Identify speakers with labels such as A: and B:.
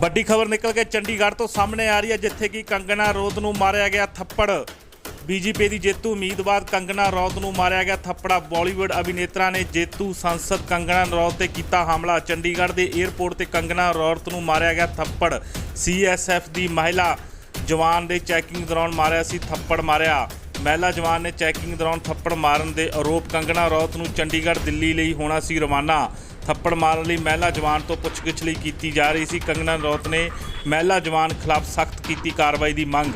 A: ਵੱਡੀ ਖਬਰ ਨਿਕਲ ਕੇ ਚੰਡੀਗੜ੍ਹ ਤੋਂ ਸਾਹਮਣੇ ਆ ਰਹੀ ਹੈ, ਜਿੱਥੇ ਕਿ ਕੰਗਣਾ ਰੌਤ ਨੂੰ ਮਾਰਿਆ ਗਿਆ ਥੱਪੜ। ਬੀਜੇਪੀ ਦੀ ਜੇਤੂ ਉਮੀਦਵਾਰ ਕੰਗਣਾ ਰੌਤ ਨੂੰ ਮਾਰਿਆ ਗਿਆ ਥੱਪੜਾ। ਬਾਲੀਵੁੱਡ ਅਭਿਨੇਤਰਾ ਨੇ ਜੇਤੂ ਸੰਸਦ ਕੰਗਣਾ ਰੌਤ ਤੇ ਕੀਤਾ ਹਮਲਾ। ਚੰਡੀਗੜ੍ਹ ਦੇ 에ਅਰਪੋਰਟ ਤੇ ਕੰਗਣਾ ਰੌਤ ਨੂੰ ਮਾਰਿਆ ਗਿਆ ਥੱਪੜ। ਸੀਐਸਐਫ ਦੀ ਮਹਿਲਾ ਜਵਾਨ ਦੇ ਚੈਕਿੰਗ ਦੌਰਾਨ ਮਾਰਿਆ ਸੀ ਥੱਪੜ ਮਾਰਿਆ। ਮਹਿਲਾ ਜਵਾਨ ਨੇ ਚੈਕਿੰਗ ਦੌਰਾਨ ਥੱਪੜ ਮਾਰਨ ਦੇ ਆਰੋਪ ਕੰਗਣਾ ਰੌਤ ਨੂੰ ਚੰਡੀਗੜ੍ਹ ਦਿੱਲੀ ਲਈ ਹੋਣਾ ਸੀ ਰਵਾਨਾ। ਥੱਪੜ ਮਾਰਨ ਲਈ ਮਹਿਲਾ ਜਵਾਨ ਤੋਂ ਪੁੱਛਗਿੱਛ ਲਈ ਕੀਤੀ ਜਾ ਰਹੀ ਸੀ। ਕੰਗਨਾ ਰੌਤ ਨੇ ਮਹਿਲਾ ਜਵਾਨ ਖਿਲਾਫ ਸਖਤ ਕੀਤੀ ਕਾਰਵਾਈ ਦੀ ਮੰਗ।